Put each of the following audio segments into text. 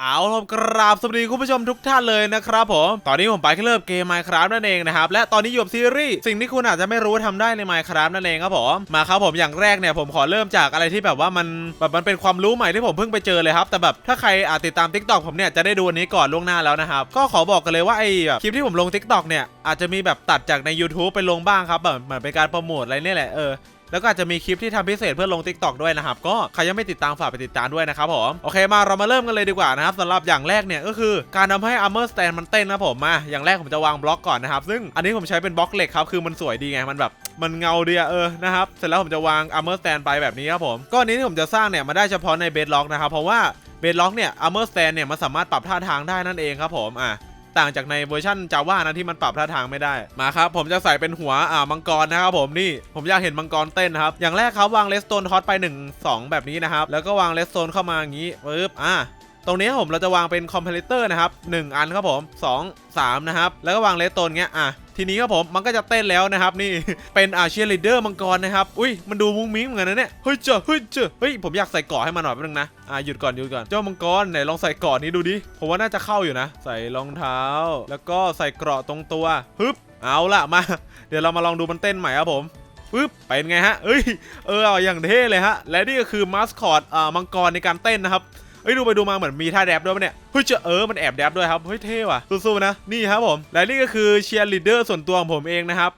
เอาล่ะกราบสวัสดีคุณผู้ชมทุกท่านเลยนะครับผม ตอนนี้ผมไปเริ่มเกม Minecraft นั่นเองนะครับ และตอนนี้อยู่กับซีรีส์สิ่งที่คุณอาจจะไม่รู้ทำได้ใน Minecraft นั่นเองครับผม มาครับผมอย่างแรกเนี่ยผมขอเริ่มจากอะไรที่แบบว่ามันแบบมันเป็นความรู้ใหม่ที่ผมเพิ่งไป j อเลยครับ แต่แบบถ้าใครอาจติดตาม TikTok ผมเนี่ยจะได้ดูอันนี้ก่อนล่วงหน้าแล้วนะครับ ก็ขอบอกกันเลยว่าไอ้แบบคลิปที่ผมลง TikTok เนี่ยอาจจะมีแบบตัดจากใน YouTube ไปลงบ้างครับแบบเหมือนเป็นการโปรโมทอะไรเนี่ยแหละเออ แล้วก็อาจจะมีคลิปที่ทำพิเศษเพื่อลง Tik t o อกด้วยนะครับ ก็ใครยังไม่ติดตามฝากไปติดตามด้วยนะครับผมโอเคมาเรามาเริ่มกันเลยดีกว่านะครับสำหรับอย่างแรกเนี่ยก็คือการทำให้ Armor Stand มันเต้นนะผมมาอย่างแรกผมจะวางบล็อกก่อนนะครับซึ่งอันนี้ผมใช้เป็นบล็อกเหล็กครับคือมันสวยดีไงมันแบบมันเงาดีอะเออนะครับเสร็จแล้วผมจะวาง Armor Stand ไปแบบนี้ครับผมก้อนนี้ที่ผมจะสร้างเนี่ยมันได้เฉพาะใน Bedrock นะครับเพราะว่า Bedrock เนี่ย Armor Stand เนี่ยมันสามารถปรับท่าทางได้นั่นเองครับผมอะ ต่างจากในเวอร์ชันจาว่านะที่มันปรับท่าทางไม่ได้มาครับผมจะใส่เป็นหัวอ่ามังกรนะครับผมนี่ผมอยากเห็นมังกรเต้นครับอย่างแรกครับวางเลสโตนทอตไป1 2 แบบนี้นะครับแล้วก็วางเลสโตนเข้ามาอย่างนี้ปึ๊บอ่าตรงนี้ผมเราจะวางเป็นคอมเพลเตอร์นะครับ1อันครับผม 2 3 นะครับ แล้วก็วางเลสโตนเงี้ยอะ ทีนี้ครับผมมันก็จะเต้นแล้วนะครับนี่เป็นอาเชียร์ลีดเดอร์มังกรนะครับอุ้ยมันดูมุ้งมิ้งเหมือนกันนะเนี่ยเฮ้ยเจ้าเฮ้ยเจ้าเฮ้ยผมอยากใส่เกาะให้มันหน่อยแป๊บนึงนะอะหยุดก่อนหยุดก่อนเจ้ามังกรไหนลองใส่เกาะนี้ดูดิผมว่าน่าจะเข้าอยู่นะ ใส่รองเท้า แล้วก็ใส่เกราะตรงตัวฮึบเอาละมา เดี๋ยวเรามาลองดูมันเต้นใหม่ครับผมปึ๊บเป็นไงฮะเอ้ยเอออย่างเท่เลยฮะและนี่ก็คือมาสคอตอ่ามังกรในการเต้นนะครับ เอ้ยดูไปดูมาเหมือนมีท่าแดบด้วยปะเนี่ยเฮ้ยเจะเออมันแอบแดบด้วยครับเฮ้ยเท่ว่ะสู้ๆนะนี่ครับผมและนี่ก็คือเชียร์ลีดเดอร์ส่วนตัวของผมเองนะครับ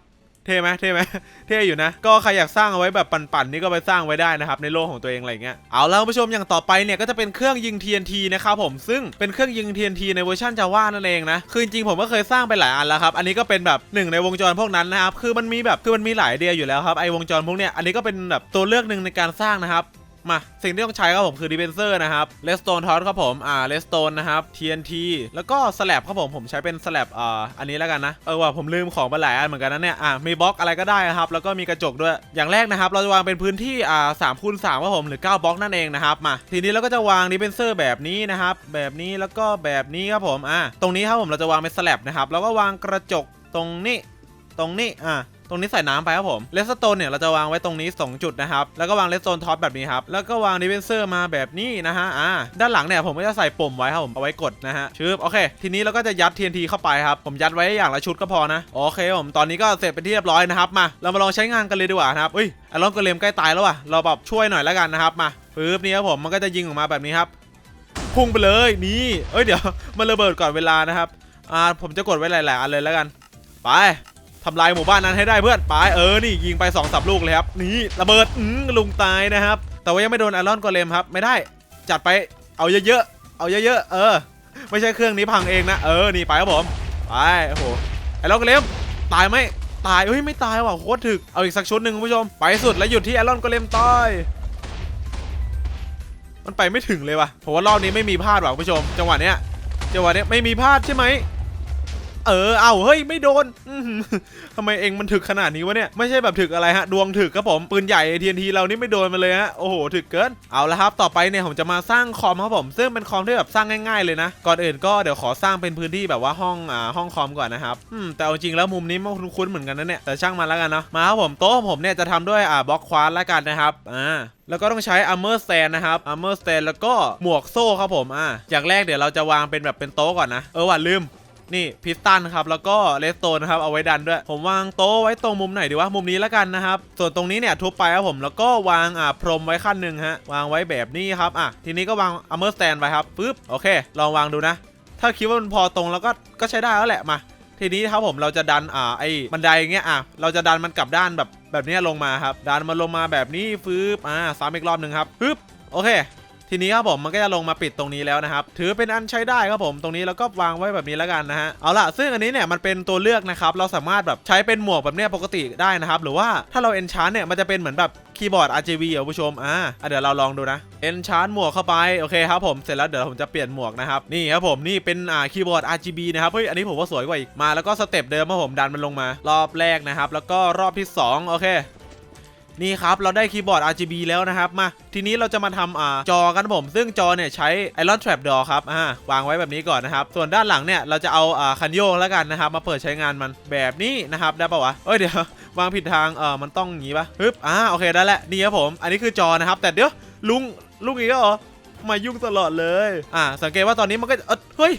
เท่ไหมเท่ไหมเท่อยู่นะ ก็ใครอยากสร้างเอาไว้แบบปั่นๆนี่ก็ไปสร้างไว้ได้นะครับในโลกของตัวเองอะไรเงี้ยเอาแล้วผู้ชมอย่างต่อไปเนี่ยก็จะเป็นเครื่องยิง TNT นะครับผมซึ่งเป็นเครื่องยิง TNT ในเวอร์ชันจาว่านั่นเองนะคือจริงๆผมก็เคยสร้างไปหลายอันแล้วครับอันนี้ก็เป็นแบบหนึ่งในวงจรพวกนั้นนะครับคือมันมีแบบคือมันมีหลายเดียอยู่แล้วครับไอวงจรพวกเนี้ยอันนี้ก็เป็นแบบตัวเลือกหนึ่งในการสร้างนะครับ มาสิ่งที่ต้องใช้ครับผมคือดิเ e นเซอร์นะครับเลสโตนทอสครับผมอ่าเลสโตนนะครับ TNT แล้วก็สแลบครับผมผมใช้เป็นสแลบอ่าอันนี้แล้วกันนะ เออว่าผมลืมของไปหลายอันเหมือนกันนะเนี่ยอ่ามีบล็อกอะไรก็ได้นะครับ แล้วก็มีกระจกด้วยอย่างแรกนะครับ เราจะวางเป็นพื้นที่อ่าสามคูณสามครับผมหรือ 9บล็อกนั่นเองนะครับมาทีนี้เราก็จะวางดิเ e นเซอร์แบบนี้นะครับแบบนี้แล้วก็แบบนี้ครับผมอ่าตรงนี้ครับผมเราจะวางเป็นสแลบนะครับแล้วก็วางกระจกตรงนี้ตรงนี้อ่า รงนี้ใส่น้ำไปครับผมเลสโตนเนี่ยเราจะวางไว้ตรงนี้ 2 จุดนะครับ แล้วก็วางเลสโตนท็อปแบบนี้ครับ แล้วก็วางดิเวนเซอร์มาแบบนี้นะฮะ อ่า ด้านหลังเนี่ยผมก็จะใส่ปุ่มไว้ครับผม เอาไว้กดนะฮะชึบโอเค ทีนี้เราก็จะยัด TNT เข้าไปครับ ผมยัดไว้อย่างละชุดก็พอนะ โอเคผม ตอนนี้ก็เสร็จเป็นที่เรียบร้อยนะครับ มา เรามาลองใช้งานกันเลยดีกว่านะครับอุ้ยไอรอนกระเลมใกล้ตายแล้วว่ะ เราแบบช่วยหน่อยแล้วกันนะครับ มาปึ๊บนี่ครับผม มันก็จะยิงออกมาแบบนี้ครับ พุ่งไปเลย นี่ เอ้ยเดี๋ยว มันระเบิดก่อนเวลานะครับ อ่า ผมจะกดไว้หลาย ๆ อันเลยแล้วกัน ไป ทำลายหมู่บ้านนั้นให้ได้เพื่อนไปเออนี่ยิงไป2องสับลูกเลยครับนี่ระเบิดอืลุงตายนะครับ แต่ว่ายังไม่โดนไอรอนกอเลมครับ ไม่ได้จัดไปเอาเยอะๆเอาเยอะๆเออ ไม่ใช่เครื่องนี้พังเองนะเออนี่ไปครับผมไปโอ้โหไอรอนกอเลมตายไหมตายเฮ้ยไม่ตายว่ะโคตรถึกเอาอีกสักชุดหนึ่งคุณผู้ชมไปสุดแล้วหยุดที่ไอรอนกอเลมตายมันไปไม่ถึงเลยว่ะผมว่ารอบนี้ไม่มีพลาดว่ะคุณผู้ชม จังหวะเนี้ยจังหวะเนี้ยไม่มีพลาดใช่ไหม เออเอาเฮ้ยไม่โดนทำไมเองมันถึกขนาดนี้วะเนี่ยไม่ใช่แบบถึกอะไรฮะดวงถึกครับผมปืนใหญ่ TNT เรานี่ไม่โดนมาเลยฮะโอ้โหถึกเกินเอาละครับ ต่อไปเนี่ยผมจะมาสร้างคอมครับผมซึ่งเป็นคอมที่แบบสร้างง่าย ๆเลยนะ ก่อนอื่นก็เดี๋ยวขอสร้างเป็นพื้นที่แบบว่าห้องอ่าห้องคอมก่อนนะครับอืมแต่เอาจริงแล้วมุมนี้มันคุ้นๆเหมือนกันนะเนี่ยแต่ช่างมันแล้วกันเนาะมาครับผมโต๊ะผมเนี่ยจะทำด้วยอ่าบล็อกควานแล้วกันนะครับอ่าแล้วก็ต้องใช้ armor stand นะครับ armor stand แล้วก็หมวกโซ่ครับผมอ่าอย่างแรกเดี๋ยวเราจะวางเป็นแบบเป็นโต๊ะก่อนนะเออว่ะลืม นี่พิสตันครับแล้วก็เลสโตนนะครับเอาไว้ดันด้วย ผมวางโต๊ะไว้ตรงมุมไหนดีวะมุมนี้แล้วกันนะครับ ส่วนตรงนี้เนี่ยทุบไปครับผมแล้วก็วางอ่าพรมไว้ขั้นหนึ่งฮะวางไว้แบบนี้ครับอะทีนี้ก็วางอัมเมอร์สแตนไปครับปึ๊บโอเค ลองวางดูนะ ถ้าคิดว่ามันพอตรงแล้วก็ก็ใช้ได้แล้วแหละมาทีนี้ครับผมเราจะดันอ่าไอ้บันไดอย่างเงี้ยอะเราจะดันมันกลับด้านแบบแบบนี้ลงมาครับดันมันลงมาแบบนี้ฟืบอ่าซ้ำอีกรอบหนึ่งครับปึ๊บโอเค ทีนี้ครับผมมันก็จะลงมาปิดตรงนี้แล้วนะครับถือเป็นอันใช้ได้ครับผมตรงนี้เราก็วางไว้แบบนี้แล้วกันนะฮะเอาล่ะซึ่งอันนี้เนี่ยมันเป็นตัวเลือกนะครับเราสามารถแบบใช้เป็นหมวกแบบเนี้ยปกติได้นะครับหรือว่าถ้าเราเอนชานเนี่ยมันจะเป็นเหมือนแบบคีย์บอร์ด RGB อะคุณผู้ชมอ่าเดี๋ยวเราลองดูนะเอนชานหมวกเข้าไปโอเคครับผมเสร็จแล้วเดี๋ยวผมจะเปลี่ยนหมวกนะครับนี่ครับผมนี่เป็นอ่าคีย์บอร์ด RGB นะครับเฮ้ยอันนี้ผมว่าสวยกว่าอีกมาแล้วก็สเต็ปเดิมครับผมดันมันลงมา รอบแรกนะครับแล้วก็รอบที่สองโอเค นี่ครับเราได้คีย์บอร์ด RGB แล้วนะครับมาทีนี้เราจะมาทำอ่าจอกันผม ซึ่งจอเนี่ยใช้ Iron Trap Door ครับอ่าวางไว้แบบนี้ก่อนนะครับ ส่วนด้านหลังเนี่ยเราจะเอาอ่าคันโยกแล้วกันนะครับ มาเปิดใช้งานมันแบบนี้นะครับได้ปะวะเอ้ยเดี๋ยววางผิดทางเออมันต้องอย่างงี้ปะฮึบอ่าโอเคได้แล้วนี่ครับผม อันนี้คือจอนะครับ แต่เดี๋ยวลุงลุงอีกแล้วเหรอ มายุ่งตลอดเลย อ่า สังเกตว่าตอนนี้มันก็เอ้ยเฮ้ย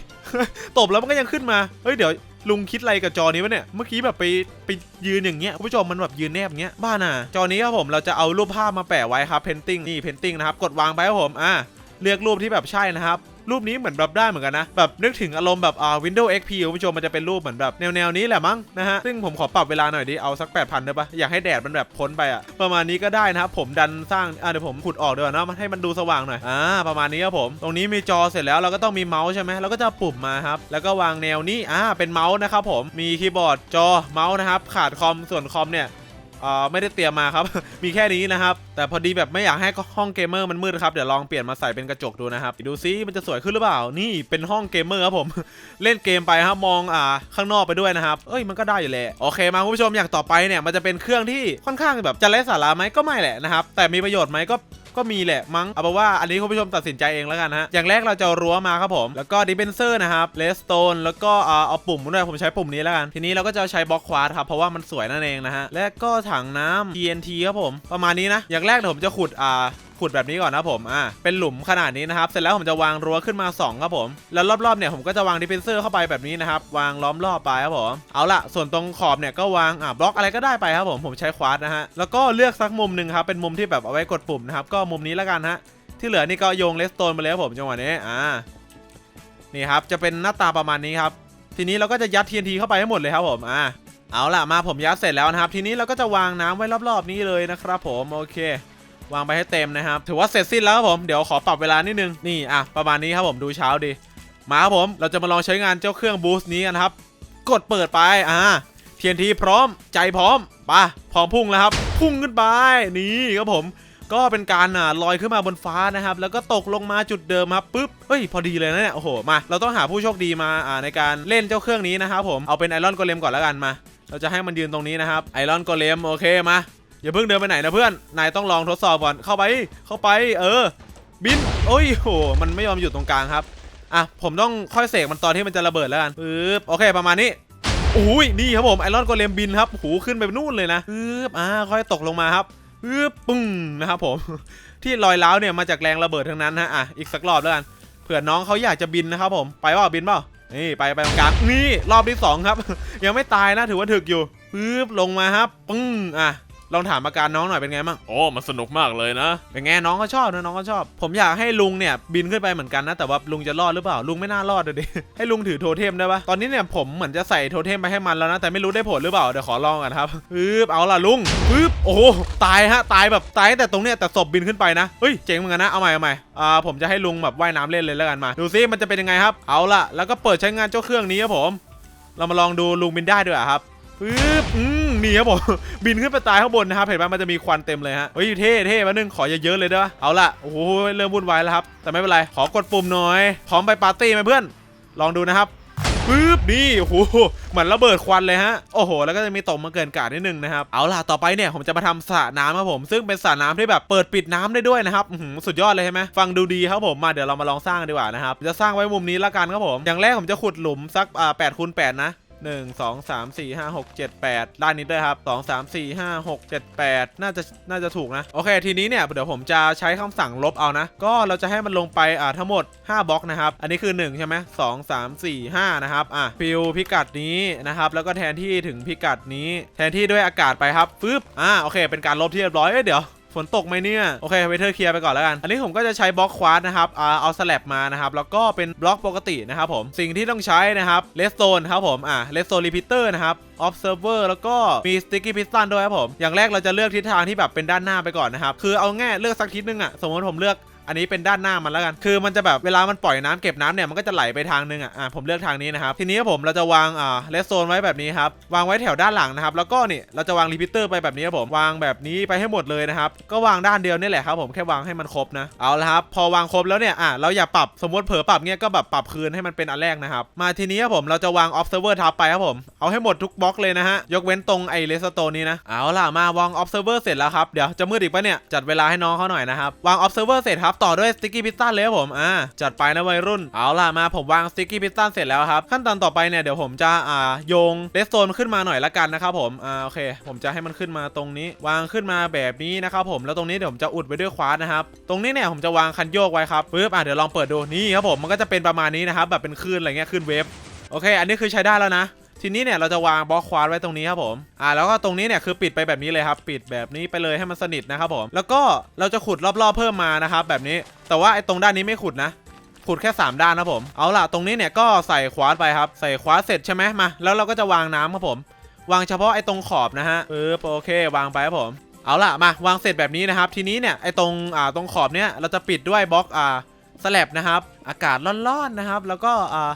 ตบแล้วมันก็ยังขึ้นมา เฮ้ย เดี๋ยวลุงคิดอะไรกับจอนี้วะเนี่ย เมื่อกี้แบบไปไปยืนอย่างเงี้ยคุณผู้ชมมันแบบยืนแนบเงี้ย บ้าน่ะ จอนี้ครับผมเราจะเอารูปภาพมาแปะไว้ครับเพนติ้งนี่เพนติ้งนะครับ กดวางไปครับผม อ่า เลือกรูปที่แบบใช่นะครับ รูปนี้เหมือนแบบได้เหมือนกันนะ แบบนึกถึงอารมณ์แบบอ่า Windows XP คุณผู้ชมมันจะเป็นรูปเหมือนแบบแนวแนวนี้แหละมั้งนะฮะ ซึ่งผมขอปรับเวลาหน่อยดิ เอาสัก 8,000ได้ปะอยากให้แดดมันแบบพ้นไปอะประมาณนี้ก็ได้นะครับผมดันสร้างอ่าเดี๋ยวผมขุดออกดีกว่าเนะมันให้มันดูสว่างหน่อยอ่าประมาณนี้ครับผม ตรงนี้มีจอเสร็จแล้วเราก็ต้องมีเมาส์ใช่ไหมเราก็จะปุ่มมาครับแล้วก็วางแนวนี้อ่าเป็นเมาส์นะครับผมมีคีย์บอร์ดจอเมาส์นะครับขาดคอมส่วนคอมเนี่ย ไม่ได้เตรียมมาครับ มีแค่นี้นะครับ แต่พอดีแบบไม่อยากให้ห้องเกมเมอร์มันมืดครับ เดี๋ยวลองเปลี่ยนมาใส่เป็นกระจกดูนะครับ ดูซิมันจะสวยขึ้นหรือเปล่า นี่เป็นห้องเกมเมอร์ครับผม เล่นเกมไปครับมองอ่าข้างนอกไปด้วยนะครับ เอ้ยมันก็ได้อยู่แหละ โอเคมาคุณผู้ชมอย่างต่อไปเนี่ยมันจะเป็นเครื่องที่ค่อนข้างแบบจะไร้สาระไหมก็ไม่แหละนะครับ แต่มีประโยชน์ไหมก็ ก็มีแหละมั้งเอาเป็นว่าอันนี้คุณผู้ชมตัดสินใจเองแล้วกันนะฮะอย่างแรกเราจะรั้วมาครับผมแล้วก็ดิเบนเซอร์นะครับเลสโตนแล้วก็เอาปุ่มด้วยผมใช้ปุ่มนี้แล้วกันทีนี้เราก็จะใช้บล็อกควาดครับเพราะว่ามันสวยนั่นเองนะฮะและก็ถังน้ำ TNT ครับผมประมาณนี้นะอย่างแรกเดี๋ยวผมจะขุดอ่า ขุดแบบนี้ก่อนนะผมอ่าเป็นหลุมขนาดนี้นะครับเสร็จแล้วผมจะวางรั้วขึ้นมา 2 ครับผม แล้วรอบๆเนี่ยผมก็จะวางดิฟเฟนเซอร์เข้าไปแบบนี้นะครับวางล้อมรอบไปครับผมเอาละส่วนตรงขอบเนี่ยก็วางอ่าบล็อกอะไรก็ได้ไปครับผมผมใช้ควาดนะฮะแล้วก็เลือกสักมุมหนึ่งครับเป็นมุมที่แบบเอาไว้กดปุ่มนะครับก็มุมนี้แล้วกันฮะที่เหลือนี่ก็โยงเลสโตนมาเลยครับผมจังหวะนี้อ่านี่ครับจะเป็นหน้าตาประมาณนี้ครับทีนี้เราก็จะยัด TNT เข้าไปให้หมดเลยครับผมอ่าเอาล่ะมาผมยัดเสร็จแล้วนะครับ ทีนี้เราก็จะวางน้ำไว้รอบๆนี้เลยนะครับผมโอเค วางไปให้เต็มนะครับ ถือว่าเสร็จสิ้นแล้วครับผม เดี๋ยวขอปรับเวลานิดนึง นี่อะประมาณนี้ครับผมดูเช้าดี มาครับผม เราจะมาลองใช้งานเจ้าเครื่องบูสต์นี้กันครับ กดเปิดไป อ่า TNT พร้อม ใจพร้อมปะพร้อมพุ่งแล้วครับ พุ่งขึ้นไป นี่ครับผม ก็เป็นการอ่าลอยขึ้นมาบนฟ้านะครับ แล้วก็ตกลงมาจุดเดิมครับปุ๊บ เฮ้ย พอดีเลยนะเนี่ย โอ้โห มา เราต้องหาผู้โชคดีมา อ่า ในการเล่นเจ้าเครื่องนี้นะครับผม เอาเป็นไอรอนโกเลมก่อนแล้วกันมา เราจะให้มันยืนตรงนี้นะครับ ไอรอนโกเลม โอเค มา อย่าเพิ่งเดินไปไหนนะเพื่อน นายต้องลองทดสอบก่อน เข้าไป เข้าไป เออ บิน โอ้ยโห มันไม่ยอมอยู่ตรงกลางครับ อะ ผมต้องค่อยเสกมันตอนที่มันจะระเบิดแล้วกันปึ๊บ โอเค ประมาณนี้อุ้ย นี่ครับผม ไอรอนโกเลมบินครับ หูขึ้นไปนู่นเลยนะปึ๊บ อ่า ค่อยตกลงมาครับปึ๊บปึ้ง นะครับผม ที่รอยร้าวเนี่ยมาจากแรงระเบิดทั้งนั้นฮะ อะ อีกสักรอบแล้วกัน เผื่อน้องเขาอยากจะบินนะครับผม ไปเปล่าบินเปล่านี่ไปไปตรงกลางนี่รอบที่สองครับ ยังไม่ตายนะถือว่าถึกอยู่ปึ๊บลงมาครับปึ้งอะ ลองถามอาการน้องหน่อยเป็นไงบ้างโอ้มันสนุกมากเลยนะ เป็นไงน้องก็ชอบนะน้องก็ชอบ ผมอยากให้ลุงเนี่ยบินขึ้นไปเหมือนกันนะ แต่ว่าลุงจะรอดหรือเปล่า ลุงไม่น่ารอดเลยดิ ให้ลุงถือโทเทมได้ปะตอนนี้เนี่ยผมเหมือนจะใส่โทเทมไปให้มันแล้วนะ แต่ไม่รู้ได้ผลหรือเปล่า เดี๋ยวขอลองกันครับปึ๊บเอาล่ะลุงปึ๊บโอ้โหตายฮะ ตายแบบตายแต่ตรงเนี้ยแต่ศพบินขึ้นไปนะ เฮ้ยเจ๋งเหมือนกันนะ เอาใหม่เอาใหม่อ่าผมจะให้ลุงแบบว่ายน้ำเล่นเลยแล้วกันมา ดูซิมันจะเป็นยังไงครับ เอาล่ะ แล้วก็เปิดใช้งานเจ้าเครื่องนี้ครับผม เรามาลองดูลุงบินได้ด้วยอะครับปึ๊บอืม นี่ครับผมบินขึ้นไปตายข้างบนนะครับเห็นไหมมันจะมีควันเต็มเลยฮะเฮ้ยเท่เท่มานึงขอเยอะๆเลยได้ปะเอาละโอ้โหเริ่มวุ่นวายแล้วครับ แต่ไม่เป็นไร ขอกดปุ่มหน่อย พร้อมไปปาร์ตี้ไหมเพื่อน ลองดูนะครับปึ๊บนี่โอ้โหเหมือนระเบิดควันเลยฮะโอ้โห แล้วก็จะมีตกมาเกินกาดนิดนึงนะครับเอาล่ะต่อไปเนี่ยผมจะมาทำสระน้ำครับผมซึ่งเป็นสระน้ำที่แบบเปิดปิดน้ำได้ด้วยนะครับสุดยอดเลยใช่ไหมฟังดูดีครับผมมาเดี๋ยวเรามาลองสร้างกันดีกว่านะครับจะสร้างไว้มุมนี้ละกันครับผมอย่างแรกผมจะขุดหลุมสักอ่าแปดคูณแปดนะ หนึ่งสองสามสี่ห้าหกเจ็ดแปดด้านนี้ด้วยครับสองสามสี่ห้าหกเจ็ดแปดน่าจะน่าจะถูกนะ โอเค ทีนี้เนี่ย เดี๋ยวผมจะใช้คำสั่งลบเอานะ ก็เราจะให้มันลงไปอ่าทั้งหมด 5บล็อกนะครับ อันนี้คือ 1 ใช่ไหมสองสามสี่ห้านะครับ อะฟิลพิกัดนี้นะครับ แล้วก็แทนที่ถึงพิกัดนี้ แทนที่ด้วยอากาศไปครับฟึบอ่าโอเค เป็นการลบที่เรียบร้อยเดี๋ยว ฝนตกไหมเนี่ย โอเคเวเทอร์เคลียร์ไปก่อนแล้วกัน อันนี้ผมก็จะใช้บล็อกควาสนะครับอ่าเอาสลับมานะครับ แล้วก็เป็นบล็อกปกตินะครับผม สิ่งที่ต้องใช้นะครับเลสโตนครับผม อ่าเลสโตนรีพิเตอร์นะครับออฟเซิร์ฟเวอร์แล้วก็มีสติ๊กกี้พิสตันด้วยครับผม อย่างแรกเราจะเลือกทิศทางที่แบบเป็นด้านหน้าไปก่อนนะครับ คือเอาง่ายเลือกสักทิศนึงอะสมมติผมเลือก อันนี้เป็นด้านหน้ามันแล้วกัน คือมันจะแบบเวลามันปล่อยน้ำเก็บน้ำเนี่ยมันก็จะไหลไปทางนึงอะอ่าผมเลือกทางนี้นะครับทีนี้ผมเราจะวางอ่าเลสโซนไว้แบบนี้ครับวางไว้แถวด้านหลังนะครับแล้วก็นี่เราจะวางรีพิเตอร์ไปแบบนี้ครับผมวางแบบนี้ไปให้หมดเลยนะครับก็วางด้านเดียวนี่แหละครับผมแค่วางให้มันครบนะเอาละครับพอวางครบแล้วเนี่ยอะเราอย่าปรับสมมติเผลอปรับเนี่ยก็แบบปรับคืนให้มันเป็นอันแรกนะครับมาทีนี้ครับผมเราจะวาง observer ทับไปครับผมเอาให้หมดทุกบล็อกเลยนะฮะยกเว้นตรงไอ้เลสโตนนี้นะเอาล่ะมาวาง observer เสร็จแล้วครับเดี๋ยวจะมืดอีกปะเนี่ยจัดเวลาให้น้องเขาหน่อยนะครับวาง observer เสร็จครับต่อด้วยสติกกี้พิซซ่าเลยครับผมอ่าจัดไปนะวัยรุ่น เอาล่ะมาผมวางสติกกี้พิซซ่าเสร็จแล้วครับ ขั้นตอนต่อไปเนี่ยเดี๋ยวผมจะอ่าโยงเดสโซนขึ้นมาหน่อยละกันนะครับผมอ่าโอเค ผมจะให้มันขึ้นมาตรงนี้ วางขึ้นมาแบบนี้นะครับผมแล้วตรงนี้เดี๋ยวผมจะอุดไว้ด้วยควาร์ตนะครับตรงนี้เนี่ยผมจะวางคันโยกไว้ครับปึ๊บอะเดี๋ยวลองเปิดดูนี่ครับผมมันก็จะเป็นประมาณนี้นะครับแบบเป็นคลื่นอะไรเงี้ยคลื่นเวฟโอเค อันนี้คือใช้ได้แล้วนะ ทีนี้เนี่ยเราจะวางบล็อกควาร์ไว้ตรงนี้ครับผมอ่าแล้วก็ตรงนี้เนี่ยคือปิดไปแบบนี้เลยครับ ปิดแบบนี้ไปเลยให้มันสนิทนะครับผม แล้วก็เราจะขุดรอบๆเพิ่มมานะครับแบบนี้แต่ว่าไอ้ตรงด้านนี้ไม่ขุดนะขุดแค่ 3 ด้านนะผม เอาล่ะ ตรงนี้เนี่ยก็ใส่ควาร์ไปครับ ใส่ควาร์เสร็จใช่ไหมมา แล้วเราก็จะวางน้ำครับผม วางเฉพาะไอ้ตรงขอบนะฮะปึ๊บโอเควางไปครับผม เอาล่ะ มาวางเสร็จแบบนี้นะครับ ทีนี้เนี่ยไอ้ตรงอ่าตรงขอบเนี่ยเราจะปิดด้วยบล็อกอ่าสแลบนะครับ อากาศร้อนๆนะครับ แล้วก็อ่า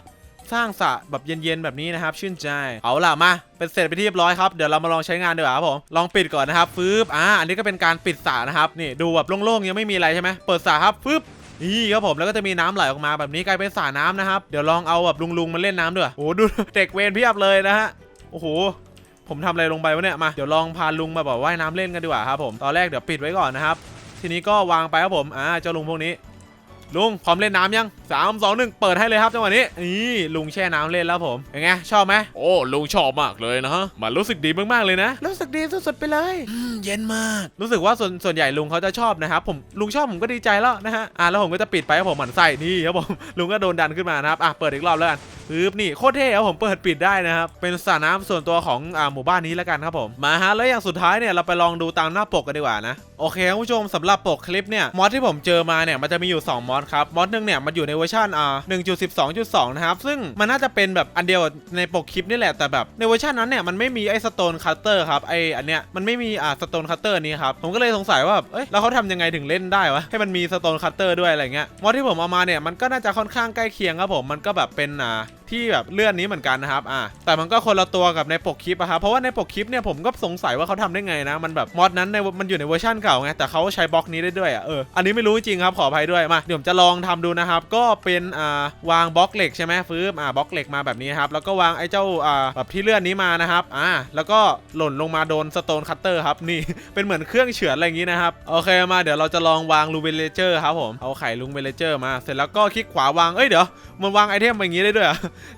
สร้างสระแบบเย็นๆแบบนี้นะครับ ชื่นใจ เอาล่ะมา เป็นเสร็จไปที่เรียบร้อยครับเดี๋ยวเรามาลองใช้งานดีกว่าครับผมลองปิดก่อนนะครับฟืบอ่าอันนี้ก็เป็นการปิดสระนะครับนี่ดูแบบโล่งๆยังไม่มีอะไรใช่ไหมเปิดสระครับฟืบนี่ครับผมแล้วก็จะมีน้ำไหลออกมาแบบนี้กลายเป็นสระน้ำนะครับเดี๋ยวลองเอาแบบลุงๆมาเล่นน้ำด้วยโอ้ดูเด็กเวรเพียบเลยนะฮะโอ้โหผมทำอะไรลงไปวะเนี่ยมาเดี๋ยวลองพาลุงมาแบบว่ายน้ำเล่นกันดีกว่าครับผมตอนแรกเดี๋ยวปิดไว้ก่อนนะครับทีนี้ก็วางไปครับผมอ่าเจ้าลุงพวกนี้ ลุงพร้อมเล่นน้ำยังสามสองหนึ่งเปิดให้เลยครับจังหวะนี้นี่ลุงแช่น้ำเล่นแล้วผมเป็นไงชอบไหมโอ้ลุงชอบมากเลยนะฮะมันรู้สึกดีมากๆเลยนะ รู้สึกดีสุดๆไปเลยเย็นมาก รู้สึกว่าส่วนส่วนใหญ่ลุงเขาจะชอบนะครับผมลุงชอบผมก็ดีใจแล้วนะฮะอะแล้วผมก็จะปิดไปครับผมหมันไส้นี่ครับผมลุงก็โดนดันขึ้นมานะครับอะเปิดอีกรอบแล้วกัน ปึ๊บนี่โคตรเท่ครับผมเปิดปิดได้นะครับเป็นสระน้ำส่วนตัวของอ่าหมู่บ้านนี้แล้วกันครับผมมาฮะแล้วอย่างสุดท้ายเนี่ยเราไปลองดูตามหน้าปกกันดีกว่านะโอเคคุณผู้ชมสำหรับปกคลิปเนี่ยมอดที่ผมเจอมาเนี่ยมันจะมีอยู่ 2มอดครับมอดหนึ่งเนี่ยมันอยู่ในเวอร์ชันอ่า1.12.2 นะครับ ซึ่งมันน่าจะเป็นแบบอันเดียวกับในปกคลิปนี่แหละแต่แบบในเวอร์ชันนั้นเนี่ยมันไม่มีไอ้สโตนคัตเตอร์ครับไอ้อันเนี้ยมันไม่มีอ่าสโตนคัตเตอร์นี้ครับผมก็เลยสงสัยว่าแบบเอ้ยแล้วเขาทำยังไงถึงเล่นได้วะให้มันมีสโตนคัตเตอร์ด้วยอะไรเงี้ยมอดที่ผมเอามาเนี่ยมันก็น่าจะค่อนข้างใกล้เคียงครับผมมันก็แบบเป็นอ่า ที่แบบเลื่อนนี้เหมือนกันนะครับอ่าแต่มันก็คนละตัวกับในปกคลิปอะครับเพราะว่าในปกคลิปเนี่ยผมก็สงสัยว่าเขาทำได้ไงนะ มันแบบมอดนั้นในมันอยู่ในเวอร์ชันเก่าไงแต่เขาใช้บล็อกนี้ได้ด้วยอะเอออันนี้ไม่รู้จริงครับขออภัยด้วยมาเดี๋ยวผมจะลองทำดูนะครับ ก็เป็นอ่าวางบล็อกเหล็กใช่ไหมฟื้นอ่าบล็อกเหล็กมาแบบนี้ครับแล้วก็วางไอ้เจ้าอ่าแบบที่เลื่อนนี้มานะครับอ่าแล้วก็หล่นลงมาโดนสโตนคัตเตอร์ครับนี่เป็นเหมือนเครื่องเฉือนอะไรอย่างนี้นะครับโอเคมาเดี๋ยวเราจะลองวางลูเวเลเจอร์ครับผมเอาไข่ลุงเวเลเจอร์มาเสร็จแล้วก็คลิกขวาวางเอ้ยเดี๋ยวมันวางไอเทมอย่างนี้ได้ด้วย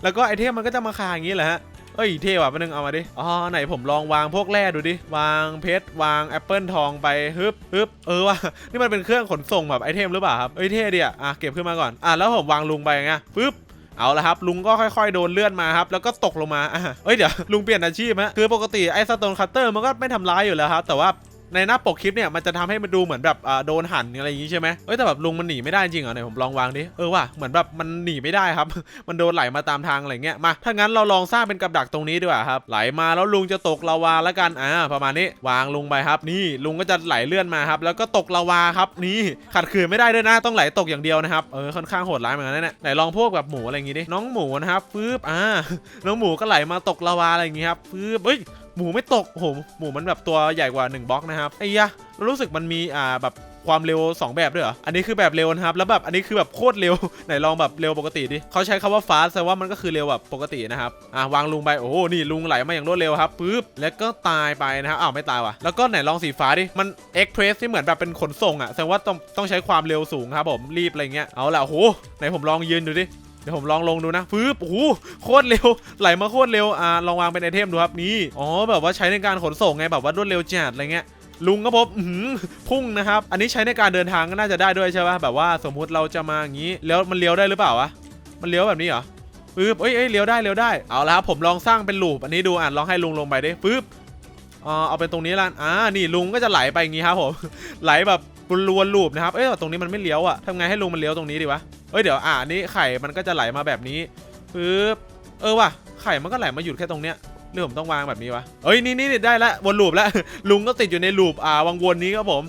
แล้วก็ไอเทมมันก็จะมาคาอย่างนี้แหละฮะเอ้ยเท่ว่ะแป๊บนึงเอามาดิอ๋อไหนผมลองวางพวกแร่ดูดิวางเพชรวางแอปเปิลทองไปฮึบฮึบเออว่ะนี่มันเป็นเครื่องขนส่งแบบไอเทมหรือเปล่าครับเอ้ยเท่ดีอะอะเก็บขึ้นมาก่อนอะแล้วผมวางลุงไปไงปึ๊บเอาละครับลุงก็ค่อยๆโดนเลื่อนมาครับแล้วก็ตกลงมาอะเอ้ยเดี๋ยวลุงเปลี่ยนอาชีพฮะคือปกติไอ้สโตนคัตเตอร์มันก็ไม่ทำร้ายอยู่แล้วครับแต่ว่า ในหน้าปกคลิปเนี่ยมันจะทำให้มันดูเหมือนแบบโดนหั่นอะไรอย่างงี้ใช่ไหมเอ้ยแต่แบบลุงมันหนีไม่ได้จริงเหรอไหนผมลองวางดิเออว่ะเหมือนแบบมันหนีไม่ได้ครับ มันโดนไหลมาตามทางอะไรเงี้ยมาถ้างั้นเราลองสร้างเป็นกับดักตรงนี้ดีกว่าครับไหลมาแล้วลุงจะตกลาวาแล้วกันอ่าประมาณนี้วางลุงไปครับ นี่ลุงก็จะไหลเลื่อนมาครับ แล้วก็ตกลาวาครับนี่ขัดขืนไม่ได้ด้วยนะต้องไหลตกอย่างเดียวนะครับเออค่อนข้างโหดร้ายเหมือนกันนะเนี่ยไหนลองพวกแบบหมูอะไรอย่างงี้ดิน้องหมูนะครับปึ๊บอ่าน้องหมูก็ไหลมาตกลาวาอะไรอย่างงี้ครับปึ๊บเฮ้ย หมูไม่ตกโอ้โหหมูมันแบบตัวใหญ่กว่า 1บล็อกนะครับไอ้ยะเรารู้สึกมันมีอ่าแบบความเร็ว 2 แบบด้วยเหรอ อันนี้คือแบบเร็วนะครับ แล้วแบบอันนี้คือแบบโคตรเร็ว ไหนลองแบบเร็วปกติดิเขาใช้คำว่าฟาสแสดงว่ามันก็คือเร็วแบบปกตินะครับ อ่าวางลุงไป โอ้โห นี่ลุงไหลมาอย่างรวดเร็วครับ ปึ๊บ แล้วก็ตายไปนะครับ อ้าวไม่ตายว่ะ แล้วก็ไหนลองสีฟ้าดิ มันเอ็กเพรสที่เหมือนแบบเป็นขนส่งอะ แสดงว่าต้องต้องใช้ความเร็วสูงครับผม รีบอะไรเงี้ย เอาละโอ้โห ไหนผมลองยืนดูดิ เดี๋ยวผมลองลงดูนะฟืบโอ้โหโคตรเร็ว ไหลมาโคตรเร็ว อ่า ลองวางเป็นไอเทมดูครับนี่ อ๋อ แบบว่าใช้ในการขนส่งไง แบบว่ารวดเร็วจัดอะไรเงี้ย ลุงก็พบอื้อหือพุ่งนะครับ อันนี้ใช้ในการเดินทางก็น่าจะได้ด้วยใช่ป่ะ แบบว่าสมมุติเราจะมาอย่างนี้ แล้วมันเลี้ยวได้หรือเปล่าวะ มันเลี้ยวแบบนี้เหรอปึ๊บเอ้ยเอ้ยเลี้ยวได้ เลี้ยวได้ เอาละครับผมลองสร้างเป็นลูปอันนี้ดู อ่านลองให้ลุงลงไปดิปึ๊บอ่าเอาเป็นตรงนี้ละอ่า นี่ลุงก็จะไหลไปอย่างงี้ครับผม ไหลแบบลวนลูปนะครับ เอ้ยตรงนี้มันไม่เลี้ยวอะทำไงให้ลุงมันเลี้ยวตรงนี้ดีวะ เอ้ยเดี๋ยวอ่านี่ไข่มันก็จะไหลมาแบบนี้ปึ๊บเออว่ะไข่มันก็ไหลมาหยุดแค่ตรงเนี้ยหรือผมต้องวางแบบนี้วะเอ้ยนี่นี่ได้ละวนลูปแล้วลุงก็ติดอยู่ในลูปอ่าวังวนนี้ครับผม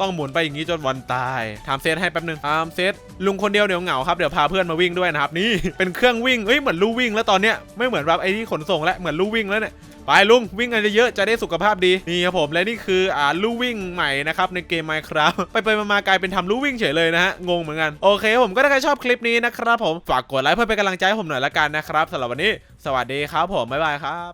ต้องหมุนไปอย่างนี้จนวันตายถามเซตให้แป๊บนึงถามเซตลุงคนเดียวเดี๋ยวเหงาครับเดี๋ยวพาเพื่อนมาวิ่งด้วยนะครับนี่เป็นเครื่องวิ่งเอ้ยเหมือนลู่วิ่งแล้วตอนเนี้ยไม่เหมือนแบบไอ้ที่ขนส่งแล้วเหมือนลู่วิ่งแล้วเนี่ย ไปลุงวิ่งกันเยอะๆจะได้สุขภาพดีนี่ครับผมและนี่คืออ่าลู่วิ่งใหม่นะครับในเกม Minecraft ไปไปมากลายเป็นทำลู่วิ่งเฉยเลยนะฮะงงเหมือนกันโอเคผมก็ถ้าใครชอบคลิปนี้นะครับผมฝากกดไลค์เพื่อเป็นกำลังใจให้ผมหน่อยละกันนะครับสำหรับวันนี้ สวัสดีครับผมบ๊ายบายครับ